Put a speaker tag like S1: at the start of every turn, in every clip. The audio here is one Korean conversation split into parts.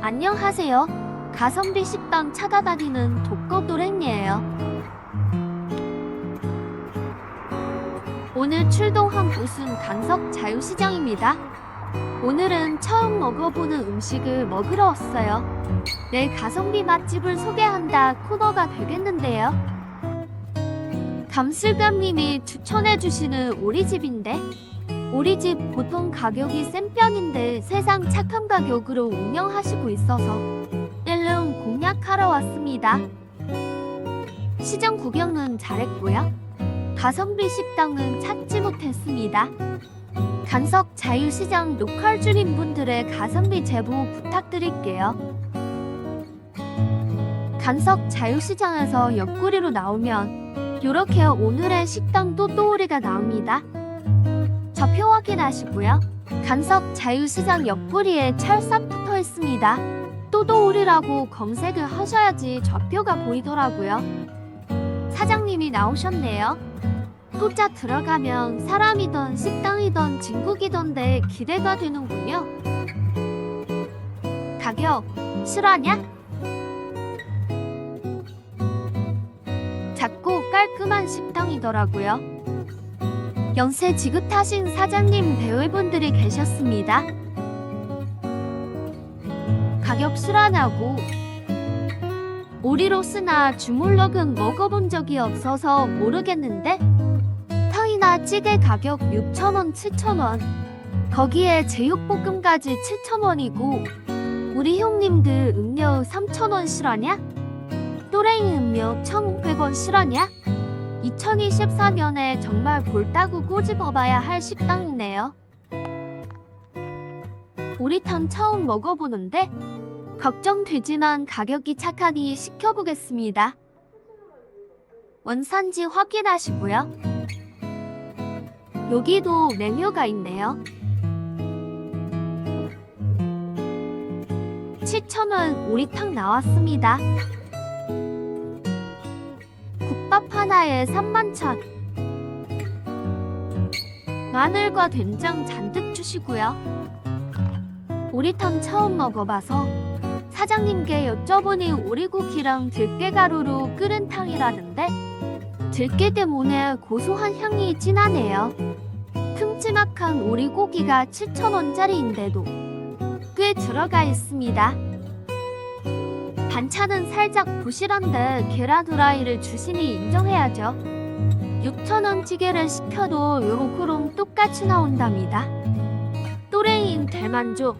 S1: 안녕하세요. 가성비 식당 찾아다니는 독거도랭이에요. 오늘 출동한 곳은 강석 자유시장입니다. 오늘은 처음 먹어보는 음식을 먹으러 왔어요. 내 가성비 맛집을 소개한다 코너가 되겠는데요. 감슬감님이 추천해주시는 오리집인데 오리집 보통 가격이 센 편인데 세상 착한 가격으로 운영하시고 있어서 얼른 공략하러 왔습니다. 시장 구경은 잘했고요. 가성비 식당은 찾지 못했습니다. 간석 자유시장 로컬 주민분들의 가성비 제보 부탁드릴게요. 간석 자유시장에서 옆구리로 나오면 이렇게 오늘의 식당 또또오리가 나옵니다. 좌표 확인하시고요. 간석 자유시장 옆구리에 찰싹 붙어 있습니다. 또또오리라고 검색을 하셔야지 좌표가 보이더라고요. 사장님이 나오셨네요. 또자 들어가면 사람이던 식당이던 진국이던데 기대가 되는군요. 가격 실화냐? 작고 깔끔한 식당이더라고요. 연세 지긋하신 사장님 배우분들이 계셨습니다. 가격 실화냐고 오리로스나 주물럭은 먹어본 적이 없어서 모르겠는데 탕이나 찌개 가격 6,000원, 7,000원 거기에 제육볶음까지 7,000원이고 우리 형님들 음료 3,000원 실화냐? 또랭이 음료 1,500원 실화냐? 2024년에 정말 볼따구 꼬집어봐야 할 식당이네요. 오리탕 처음 먹어보는데 걱정되지만 가격이 착하니 시켜보겠습니다. 원산지 확인하시고요. 여기도 메뉴가 있네요. 7,000원 오리탕 나왔습니다. 국밥 하나에 31,000. 마늘과 된장 잔뜩 주시고요. 오리탕 처음 먹어봐서 사장님께 여쭤보니 오리고기랑 들깨가루로 끓은 탕이라는데 들깨 때문에 고소한 향이 진하네요. 큼지막한 오리고기가 7,000원짜리인데도 꽤 들어가 있습니다. 반찬은 살짝 부실한데 계란 후라이를 주시니 인정해야죠. 6,000원 찌개를 시켜도 요렇게럼 똑같이 나온답니다. 또래인 대만족.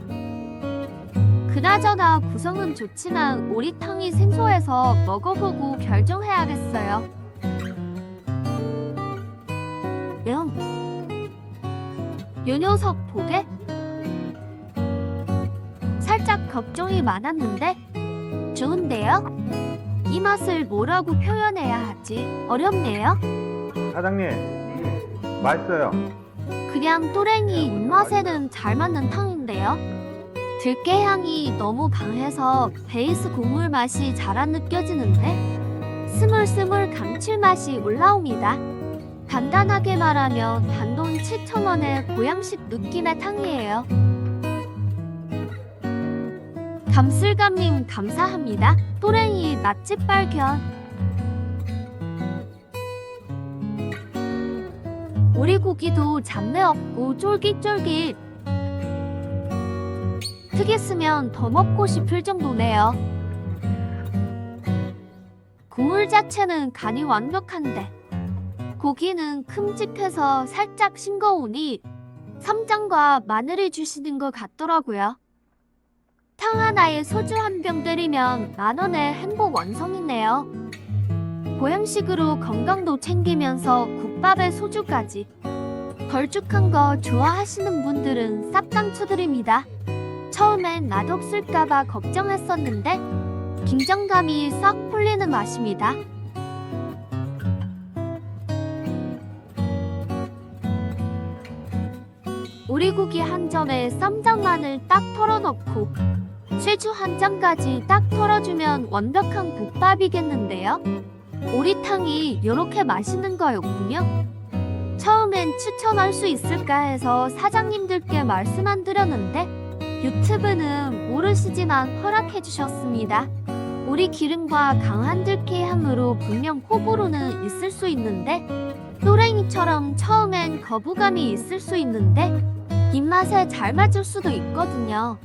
S1: 그나저나 구성은 좋지만 오리탕이 생소해서 먹어보고 결정해야겠어요. 영. 요 녀석 보게? 살짝 걱정이 많았는데 좋은데요? 이 맛을 뭐라고 표현해야 하지? 어렵네요.
S2: 사장님 맛있어요
S1: 그냥 또랭이 입맛에는 잘 맞는 탕인데요. 들깨 향이 너무 강해서 베이스 국물 맛이 잘 안 느껴지는데 스물스물 감칠맛이 올라옵니다. 간단하게 말하면 단돈 7,000원의 보양식 느낌의 탕이에요. 감슬감님 감사합니다. 또랭이 맛집 발견. 오리고기도 잡내 없고 쫄깃쫄깃. 튀겼으면 더 먹고 싶을 정도네요. 국물 자체는 간이 완벽한데 고기는 큼직해서 살짝 싱거우니 쌈장과 마늘을 주시는 것 같더라고요. 탕 하나에 소주 한 병 때리면 만 원의 행복 완성이네요. 보양식으로 건강도 챙기면서 국밥에 소주까지. 걸쭉한 거 좋아하시는 분들은 쌉당 추드립니다. 처음엔 맛없을까봐 걱정했었는데 긴장감이 싹 풀리는 맛입니다. 오리고기 한 점에 쌈장 마늘 딱 털어넣고 쇠주 한 잔까지 딱 털어주면 완벽한 국밥이겠는데요? 오리탕이 이렇게 맛있는 거였군요. 처음엔 추천할 수 있을까 해서 사장님들께 말씀 안 드렸는데 유튜브는 모르시지만 허락해 주셨습니다. 우리 기름과 강한 들깨함으로 분명 호불호는 있을 수 있는데 또랭이처럼 처음엔 거부감이 있을 수 있는데 입맛에 잘 맞을 수도 있거든요.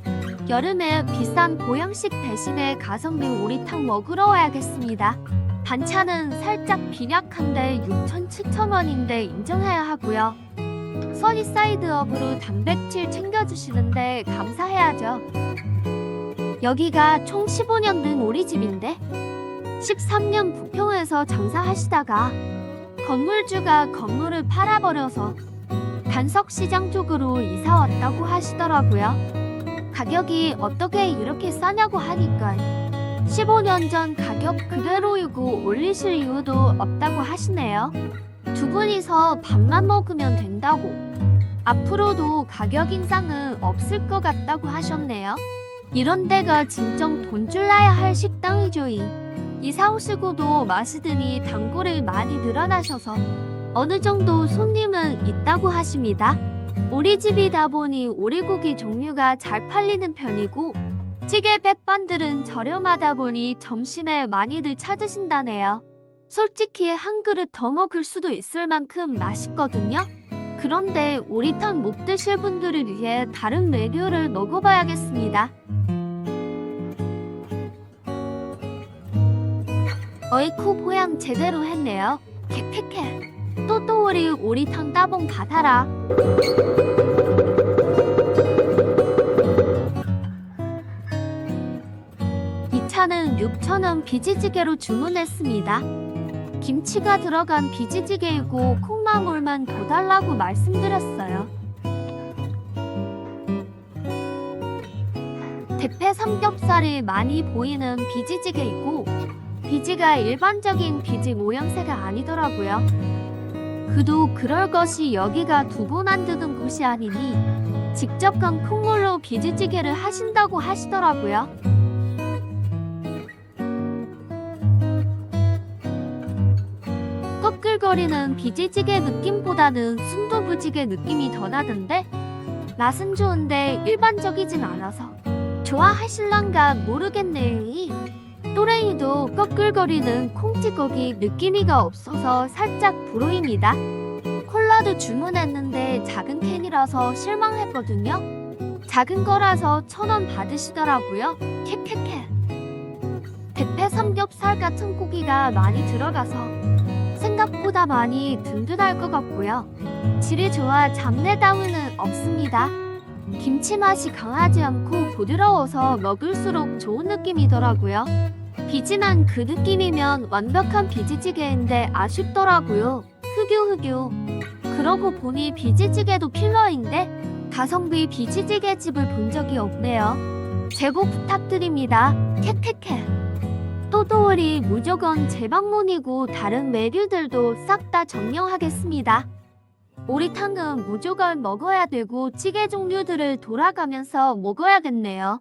S1: 여름에 비싼 보양식 대신에 가성비 오리탕 먹으러 와야겠습니다. 반찬은 살짝 빈약한데 6천, 7천 원인데 인정해야 하고요. 써니 사이드업으로 단백질 챙겨주시는데 감사해야죠. 여기가 총 15년 된 오리집인데 13년 부평에서 장사하시다가 건물주가 건물을 팔아버려서 간석시장 쪽으로 이사 왔다고 하시더라고요. 가격이 어떻게 이렇게 싸냐고 하니까 15년 전 가격 그대로이고 올리실 이유도 없다고 하시네요. 두 분이서 밥만 먹으면 된다고. 앞으로도 가격 인상은 없을 것 같다고 하셨네요. 이런 데가 진정 돈 줄라야 할 식당이죠. 이. 이사 오시고도 마시더니 단골이 많이 늘어나셔서 어느 정도 손님은 있다고 하십니다. 오리집이다 보니 오리고기 종류가 잘 팔리는 편이고 찌개 백반들은 저렴하다 보니 점심에 많이들 찾으신다네요. 솔직히 한 그릇 더 먹을 수도 있을 만큼 맛있거든요. 그런데 오리탕 못 드실 분들을 위해 다른 메뉴를 먹어봐야겠습니다. 어이쿠 보양 제대로 했네요. 캐캐캐. 또또오리 오리탕 따봉 받아라. 이 차는 6,000원 비지찌개로 주문했습니다. 김치가 들어간 비지찌개이고 콩나물만 더 달라고 말씀드렸어요. 대패 삼겹살이 많이 보이는 비지찌개이고 비지가 일반적인 비지 모양새가 아니더라고요. 그도 그럴 것이 여기가 두부 만드는 곳이 아니니 직접 간 콩물로 비지찌개를 하신다고 하시더라고요. 꺼끌거리는 비지찌개 느낌보다는 순두부찌개 느낌이 더 나던데 맛은 좋은데 일반적이진 않아서 좋아하실란가 모르겠네요. 또래이도 꺼끌거리는 콩찌꺼기 느낌이가 없어서 살짝 불호입니다. 콜라도 주문했는데 작은 캔이라서 실망했거든요. 작은 거라서 천 원 받으시더라고요. 캐캐캐. 대패 삼겹살 같은 고기가 많이 들어가서 생각보다 많이 든든할 것 같고요. 질이 좋아 잡내 다운은 없습니다. 김치 맛이 강하지 않고 부드러워서 먹을수록 좋은 느낌이더라고요. 비진한 그 느낌이면 완벽한 비지찌개인데 아쉽더라고요. 흑유흑유. 그러고 보니 비지찌개도 필러인데 가성비 비지찌개 집을 본 적이 없네요. 제보 부탁드립니다. 캐캐캐. 또도월이 무조건 재방문이고 다른 메뉴들도 싹다 점령하겠습니다. 오리탕은 무조건 먹어야 되고 찌개 종류들을 돌아가면서 먹어야겠네요.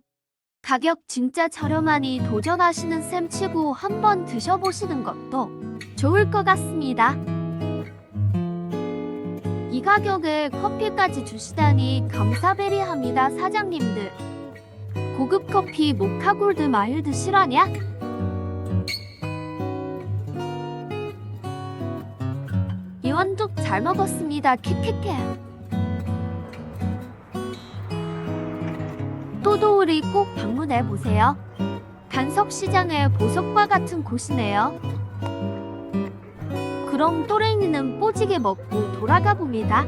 S1: 가격 진짜 저렴하니 도전하시는 셈 치고 한번 드셔보시는 것도 좋을 것 같습니다. 이 가격에 커피까지 주시다니 감사베리합니다 사장님들. 고급 커피 모카골드 마일드 실화냐? 이원족 잘 먹었습니다 캐캐캐. 또도우리 꼭 방문해 보세요. 간석 시장의 보석과 같은 곳이네요. 그럼 또랭이는 뽀지게 먹고 돌아가 봅니다.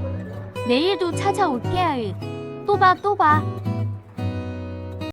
S1: 내일도 찾아올게요. 또봐 또봐.